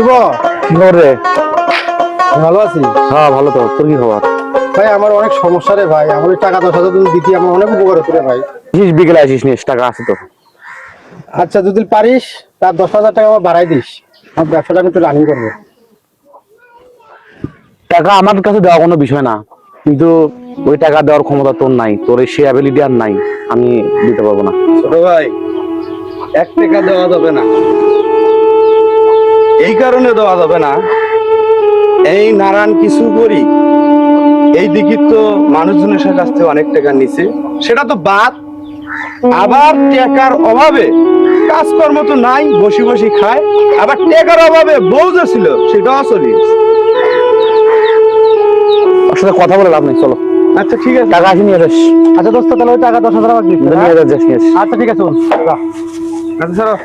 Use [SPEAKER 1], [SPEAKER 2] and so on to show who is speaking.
[SPEAKER 1] কি রে?
[SPEAKER 2] ভালো আছি
[SPEAKER 1] হ্যাঁ ভালো তো। তোর কি খবর?
[SPEAKER 2] ভাই আমার অনেক সমস্যা রে ভাই। আমার টাকা দশ হাজার তুমি দিতে আমার অনেক উপকার হতো রে ভাই।
[SPEAKER 1] আসিস বিকেলে আসিস নিস টাকা আছে তো
[SPEAKER 2] আচ্ছা যদি পারিস তার দশ হাজার টাকা আমার বাড়াই দিস। আমার ব্যবসাটা আমি একটু রানিং করব।
[SPEAKER 1] টাকা আমার কাছে দেওয়া কোনো বিষয় না। কিন্তু ওই টাকা দেওয়ার ক্ষমতা তোর নাই। তোর সে অ্যাবিলিটি আর নাই। আমি দিতে পারব না।
[SPEAKER 3] ছোট ভাই এক টাকা দেওয়া যাবে না। এই কারণে দেওয়া যাবে না। এই নারায়ণ কিছু করি। এই দিকে তো মানুষজনের কাছ থেকে অনেক টাকা নিছে। সেটা তো বাদ। আবার টাকার অভাবে কাজকর্ম তো নাই বসে বসে খায়। আবার টাকার অভাবে বউ যে ছিল সেটাও চলি
[SPEAKER 1] ওর সাথে কথা বলে লাভ নেই চলো।
[SPEAKER 3] আচ্ছা ঠিক আছে।
[SPEAKER 1] টাকা আসি নিয়ে যাস
[SPEAKER 2] আচ্ছা দোস্ত তাহলে ওই টাকা দশ হাজার আমার
[SPEAKER 1] যাস
[SPEAKER 2] আচ্ছা ঠিক আছে।
[SPEAKER 3] আচ্ছা ছাড়ো।